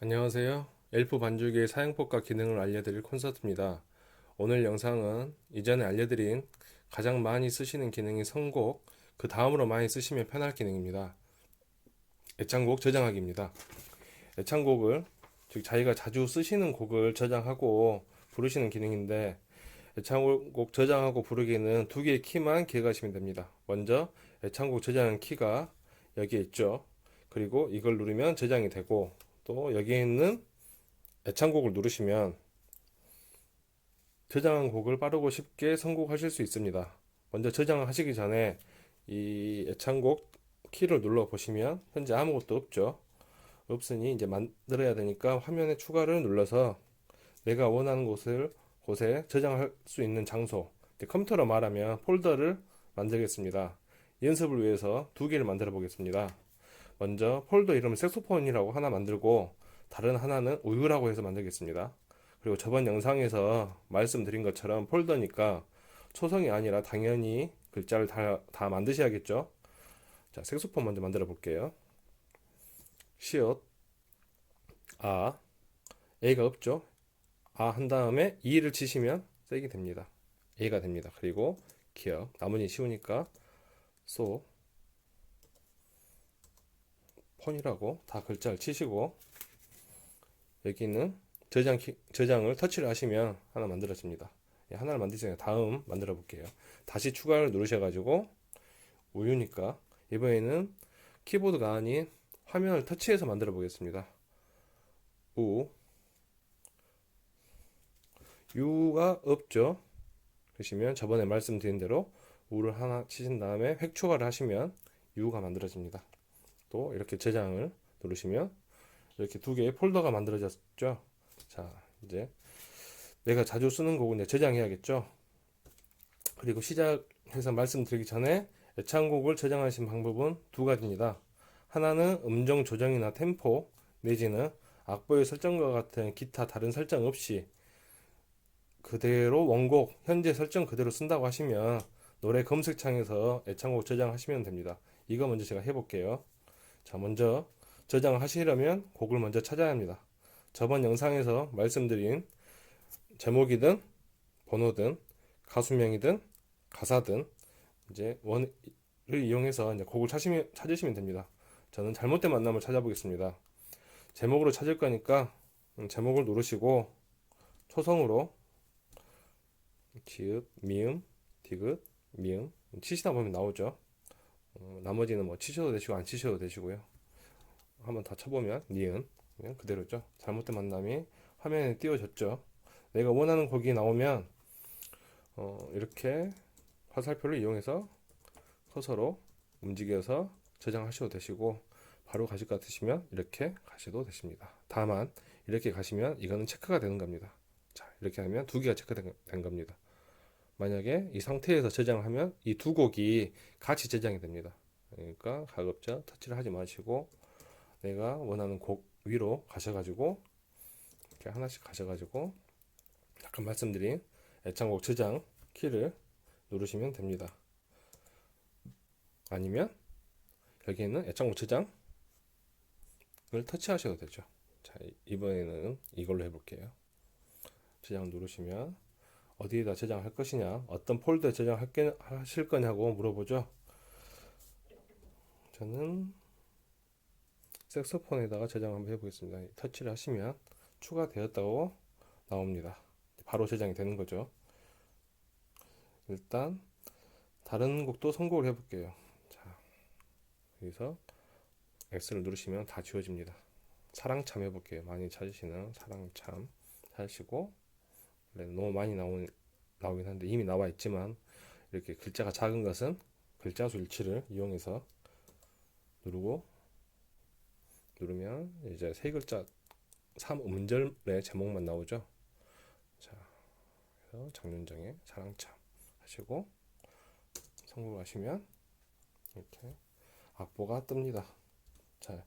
안녕하세요. 엘프 반죽의 사용법과 기능을 알려드릴 콘서트입니다. 오늘 영상은 이전에 알려드린 가장 많이 쓰시는 기능인 선곡, 그 다음으로 많이 쓰시면 편할 기능입니다. 애창곡 저장하기입니다. 애창곡을, 즉 자기가 자주 쓰시는 곡을 저장하고 부르시는 기능인데 애창곡 저장하고 부르기는 두 개의 키만 기억하시면 됩니다. 먼저 애창곡 저장 키가 여기에 있죠. 그리고 이걸 누르면 저장이 되고 또 여기에 있는 애창곡을 누르시면 저장한 곡을 빠르고 쉽게 선곡하실 수 있습니다. 먼저 저장을 하시기 전에 이 애창곡 키를 눌러 보시면 현재 아무것도 없죠. 없으니 이제 만들어야 되니까 화면에 추가를 눌러서 내가 원하는 곳을 곳에 저장할 수 있는 장소 컴퓨터로 말하면 폴더를 만들겠습니다. 연습을 위해서 두 개를 만들어 보겠습니다. 먼저 폴더 이름을 색소폰이라고 하나 만들고 다른 하나는 우유라고 해서 만들겠습니다. 그리고 저번 영상에서 말씀드린 것처럼 폴더니까 초성이 아니라 당연히 글자를 다, 다 만드셔야겠죠. 자, 색소폰 먼저 만들어 볼게요. 시옷, 아, A가 없죠. 아 한 다음에 E를 치시면 세게 됩니다. A가 됩니다. 그리고 기억, 나머지 쉬우니까 소, 폰이라고 다 글자를 치시고 여기는 저장 키, 저장을 터치를 하시면 하나 만들어집니다. 예, 하나를 만드세요. 다음 만들어 볼게요. 다시 추가를 누르셔가지고 우유니까 이번에는 키보드가 아닌 화면을 터치해서 만들어 보겠습니다. 우 U가 없죠. 그러시면 저번에 말씀드린 대로 우를 하나 치신 다음에 획 추가를 하시면 U가 만들어집니다. 또 이렇게 저장을 누르시면 이렇게 두 개의 폴더가 만들어졌죠. 자, 이제 내가 자주 쓰는 곡은 이제 저장해야겠죠. 그리고 시작해서 말씀드리기 전에 애창곡을 저장하신 방법은 두 가지입니다. 하나는 음정 조정이나 템포 내지는 악보의 설정과 같은 기타 다른 설정 없이 그대로 원곡 현재 설정 그대로 쓴다고 하시면 노래 검색창에서 애창곡 저장하시면 됩니다. 이거 먼저 제가 해볼게요. 자, 먼저 저장을 하시려면 곡을 먼저 찾아야 합니다. 저번 영상에서 말씀드린 제목이든 번호든 가수명이든 가사든 이제 원을 이용해서 이제 곡을 찾으시면, 찾으시면 됩니다. 저는 잘못된 만남을 찾아보겠습니다. 제목으로 찾을 거니까 음, 제목을 누르시고 초성으로 기읍, 미음, 디귿, 미음 치시다 보면 나오죠. 어, 나머지는 뭐 치셔도 되시고 안 치셔도 되시고요. 한번 다 쳐보면 니은 그대로죠. 잘못된 만남이 화면에 띄워졌죠. 내가 원하는 곡이 나오면 어, 이렇게 화살표를 이용해서 커서로 움직여서 저장하셔도 되시고 바로 가실 것 같으시면 이렇게 가셔도 되십니다. 다만 이렇게 가시면 이거는 체크가 되는 겁니다. 자 이렇게 하면 두 개가 체크된 된 겁니다. 만약에 이 상태에서 저장하면 이 두 곡이 같이 저장이 됩니다. 그러니까 가급적 터치를 하지 마시고 내가 원하는 곡 위로 가셔가지고 이렇게 하나씩 가셔가지고 아까 말씀드린 애창곡 저장 키를 누르시면 됩니다. 아니면 여기 있는 애창곡 저장을 터치하셔도 되죠. 자 이번에는 이걸로 해볼게요. 저장 누르시면 어디에다 저장할 것이냐, 어떤 폴더에 저장하실 거냐고 물어보죠. 저는 색소폰에다가 저장 한번 해보겠습니다. 터치를 하시면 추가되었다고 나옵니다. 바로 저장이 되는 거죠. 일단 다른 곡도 선곡을 해볼게요. 자, 여기서 X를 누르시면 다 지워집니다. 사랑참 해볼게요. 많이 찾으시는 사랑참 찾으시고 너무 많이 나오, 나오긴 한데 이미 나와 있지만 이렇게 글자가 작은 것은 글자 수 일치를 이용해서 누르고 누르면 이제 세 글자 3 음절의 제목만 나오죠. 자, 그래서 장윤정의 사랑참 하시고 성공하시면 이렇게 악보가 뜹니다. 자,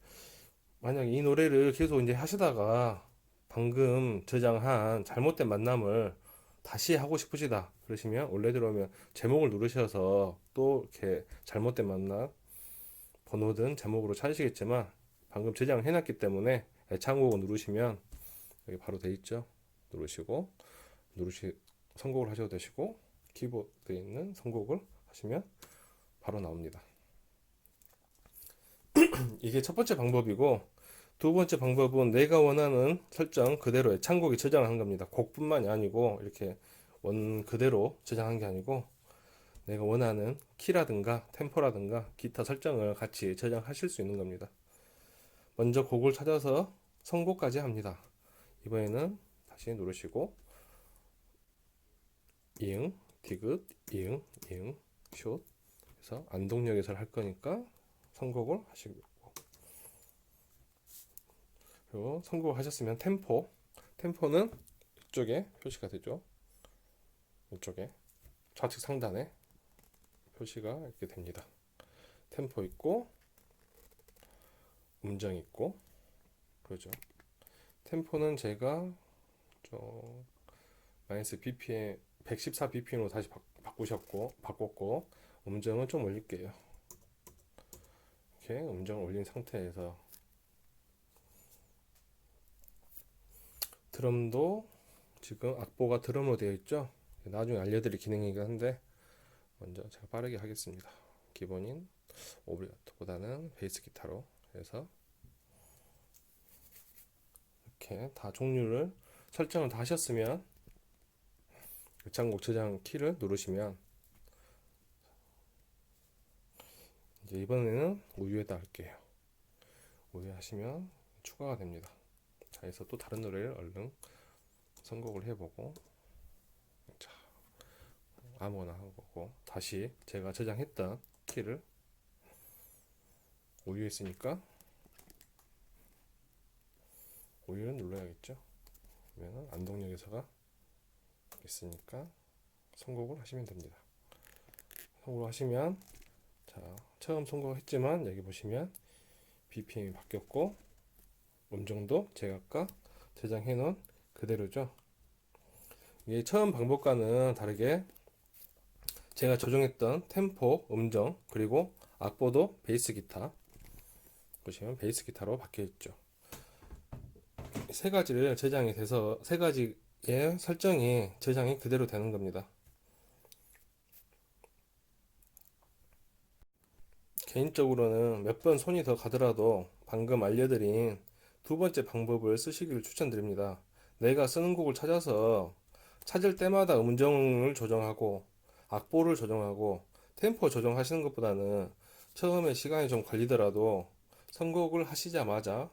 만약 이 노래를 계속 이제 하시다가 방금 저장한 잘못된 만남을 다시 하고 싶으시다 그러시면 원래 들어오면 제목을 누르셔서 또 이렇게 잘못된 만남 번호든 제목으로 찾으시겠지만 방금 저장을 해놨기 때문에 애창곡을 누르시면 여기 바로 돼 있죠. 누르시고 누르시 선곡을 하셔도 되시고 키보드에 있는 선곡을 하시면 바로 나옵니다. 이게 첫 번째 방법이고 두 번째 방법은 내가 원하는 설정 그대로 애창곡에 저장한 겁니다. 곡뿐만이 아니고 이렇게 원 그대로 저장한 게 아니고 내가 원하는 키라든가 템포라든가 기타 설정을 같이 저장하실 수 있는 겁니다. 먼저 곡을 찾아서 선곡까지 합니다. 이번에는 다시 누르시고 이응, 디귿, 이응, 이응, 숏 그래서 안동역에서 할 거니까 선곡을 하시고 그리고 선곡을 하셨으면 템포 템포는 이쪽에 표시가 되죠. 이쪽에 좌측 상단에 표시가 이렇게 됩니다. 템포 있고 음정 있고 그러죠. 템포는 제가 저 마이너스 BPM 114 BPM으로 다시 바, 바꾸셨고 바꿨고 음정은 좀 올릴게요. 이렇게 음정을 올린 상태에서 드럼도 지금 악보가 드럼으로 되어 있죠. 나중에 알려드릴 기능이긴 한데 먼저 제가 빠르게 하겠습니다. 기본인 오브리가토보다는 베이스 기타로 해서 이렇게 다 종류를 설정을 다 하셨으면 장곡 저장 키를 누르시면 이제 이번에는 우유에다 할게요. 우유 하시면 추가가 됩니다. 자, 그래서 또 다른 노래를 얼른 선곡을 해보고 자, 아무거나 하고 다시 제가 저장했던 키를 우유에 있으니까 우유를 눌러야겠죠. 그러면 안동역에서가 있으니까 선곡을 하시면 됩니다. 선곡을 하시면 자 처음 선곡했지만 여기 보시면 BPM이 바뀌었고 음정도 제가 아까 저장해 놓은 그대로죠. 이게 처음 방법과는 다르게 제가 조정했던 템포, 음정, 그리고 악보도 베이스 기타 보시면 베이스 기타로 바뀌어 있죠. 세 가지를 저장이 돼서 세 가지의 설정이 저장이 그대로 되는 겁니다. 개인적으로는 몇 번 손이 더 가더라도 방금 알려드린 두 번째 방법을 쓰시기를 추천드립니다. 내가 쓰는 곡을 찾아서 찾을 때마다 음정을 조정하고 악보를 조정하고 템포 조정하시는 것보다는 처음에 시간이 좀 걸리더라도 선곡을 하시자마자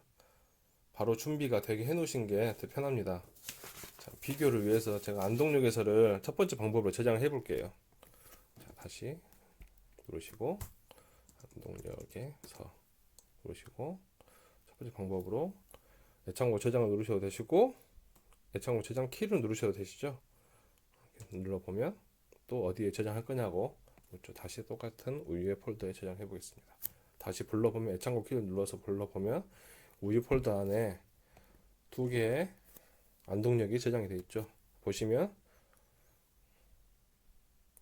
바로 준비가 되게 해 놓으신 게 더 편합니다. 자, 비교를 위해서 제가 안동역에서를 첫 번째 방법으로 저장을 해 볼게요. 자, 다시 누르시고 안동역에서 누르시고 첫 번째 방법으로 애창곡 저장을 누르셔도 되시고 애창곡 저장 키를 누르셔도 되시죠. 눌러보면 또 어디에 저장할 거냐고 그렇죠. 다시 똑같은 우유의 폴더에 저장해 보겠습니다. 다시 불러보면 애창곡 키를 눌러서 불러보면 우유 폴더 안에 두 개의 안동역이 저장이 되어 있죠. 보시면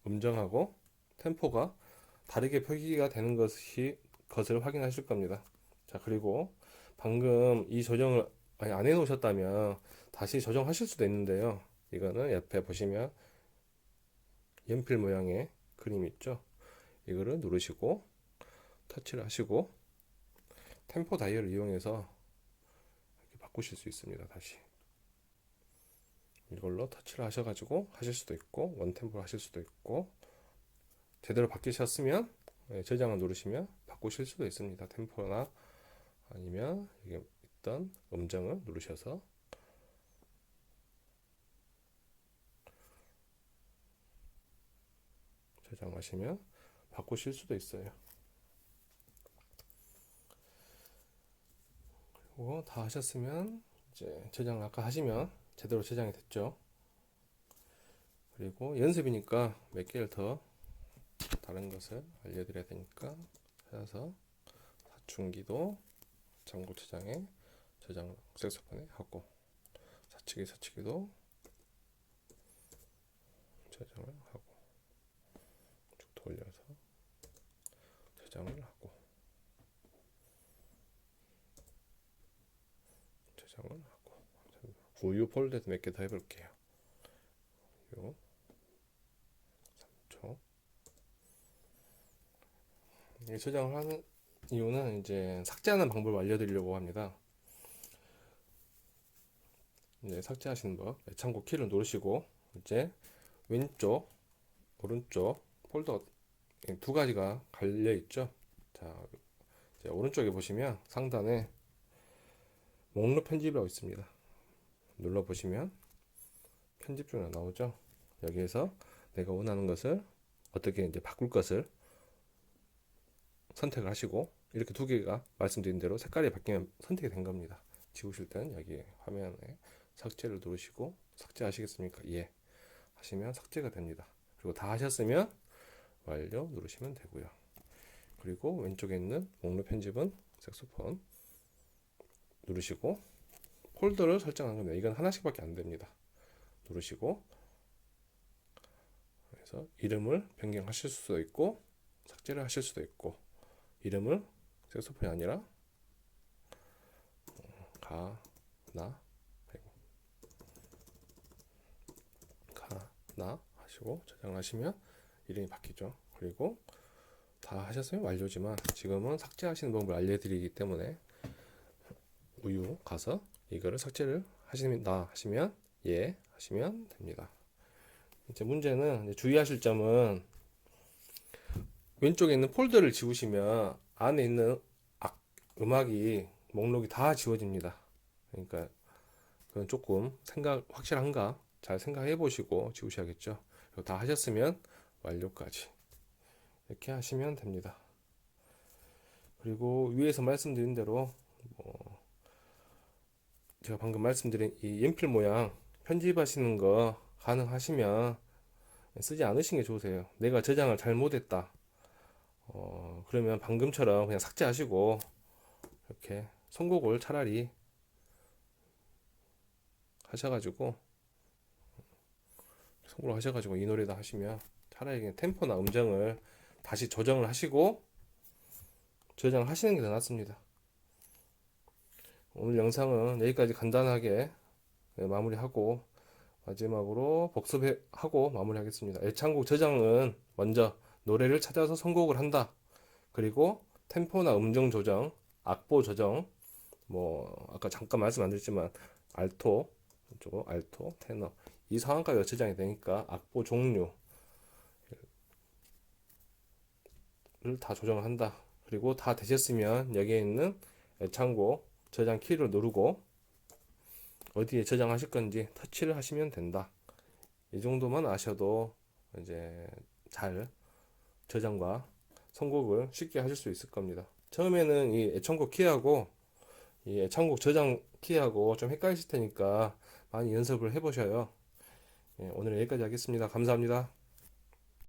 음정하고 템포가 다르게 표기가 되는 것이 것을 확인하실 겁니다. 자 그리고 방금 이 조정을 안 해놓으셨다면 다시 조정하실 수도 있는데요. 이거는 옆에 보시면 연필 모양의 그림 있죠. 이거를 누르시고 터치를 하시고 템포 다이얼을 이용해서 이렇게 바꾸실 수 있습니다. 다시 이걸로 터치를 하셔가지고 하실 수도 있고 원템포로 하실 수도 있고 제대로 바뀌셨으면 예, 저장을 누르시면 바꾸실 수도 있습니다. 템포나 아니면 이게 있던 음정을 누르셔서 저장하시면 바꾸실 수도 있어요. 그리고 다 하셨으면 이제 저장 아까 하시면 제대로 저장이 됐죠. 그리고 연습이니까 몇 개를 더 다른 것을 알려드려야 되니까 찾아서 사춘기도 장구 저장에 저장 색소폰에 하고 사치기 사치기도 저장을 하고 쭉 돌려서 저장을 하고 저장을 하고 우유 폴더에도 몇개 더 해볼게요. 우유 3초. 이 저장을 하는 이유는 이제 삭제하는 방법을 알려드리려고 합니다. 이제 삭제하시는 법, 창고 키를 누르시고 이제 왼쪽, 오른쪽 폴더 이두 가지가 갈려 있죠. 자, 오른쪽에 보시면 상단에 목록 편집이라고 있습니다. 눌러 보시면 편집 중에 나오죠. 여기에서 내가 원하는 것을 어떻게 이제 바꿀 것을 선택을 하시고 이렇게 두 개가 말씀드린 대로 색깔이 바뀌면 선택이 된 겁니다. 지우실 때는 여기 화면에 삭제를 누르시고 삭제하시겠습니까? 예. 하시면 삭제가 됩니다. 그리고 다 하셨으면 완료 누르시면 되고요. 그리고 왼쪽에 있는 목록 편집은 색소폰 누르시고 폴더를 설정하는 겁니다. 이건 하나씩밖에 안 됩니다. 누르시고 그래서 이름을 변경하실 수도 있고 삭제를 하실 수도 있고 이름을 색소폰이 아니라 어, 가나 가나 하시고 저장하시면 이름이 바뀌죠. 그리고 다 하셨으면 완료지만 지금은 삭제하시는 방법을 알려드리기 때문에 우유 가서 이거를 삭제를 하신다 하시면 예 하시면 됩니다. 이제 문제는 이제 주의하실 점은 왼쪽에 있는 폴더를 지우시면 안에 있는 악, 음악이 목록이 다 지워집니다. 그러니까 그건 조금 생각 확실한가 잘 생각해 보시고 지우셔야겠죠. 다 하셨으면 완료까지 이렇게 하시면 됩니다. 그리고 위에서 말씀드린 대로 뭐 제가 방금 말씀드린 이 연필 모양 편집하시는 거 가능하시면 쓰지 않으신 게 좋으세요. 내가 저장을 잘못했다. 어, 그러면 방금처럼 그냥 삭제하시고 이렇게 선곡을 차라리 하셔가지고 선곡을 하셔가지고 이 노래다 하시면 차라리 그냥 템포나 음정을 다시 조정을 하시고 저장을 하시는 게 더 낫습니다. 오늘 영상은 여기까지 간단하게 네, 마무리하고 마지막으로 복습하고 마무리하겠습니다. 애창곡 저장은 먼저 노래를 찾아서 선곡을 한다. 그리고 템포나 음정 조정, 악보 조정, 뭐 아까 잠깐 말씀 안 드렸지만 알토, 이쪽 알토, 테너 이 상황까지 저장이 되니까 악보 종류 다 조정을 한다. 그리고 다 되셨으면 여기에 있는 애창곡 저장 키를 누르고 어디에 저장하실 건지 터치를 하시면 된다. 이 정도만 아셔도 이제 잘 저장과 선곡을 쉽게 하실 수 있을 겁니다. 처음에는 이 애창곡 키하고 이 애창곡 저장 키하고 좀 헷갈리실 테니까 많이 연습을 해보셔요. 예, 오늘 여기까지 하겠습니다. 감사합니다.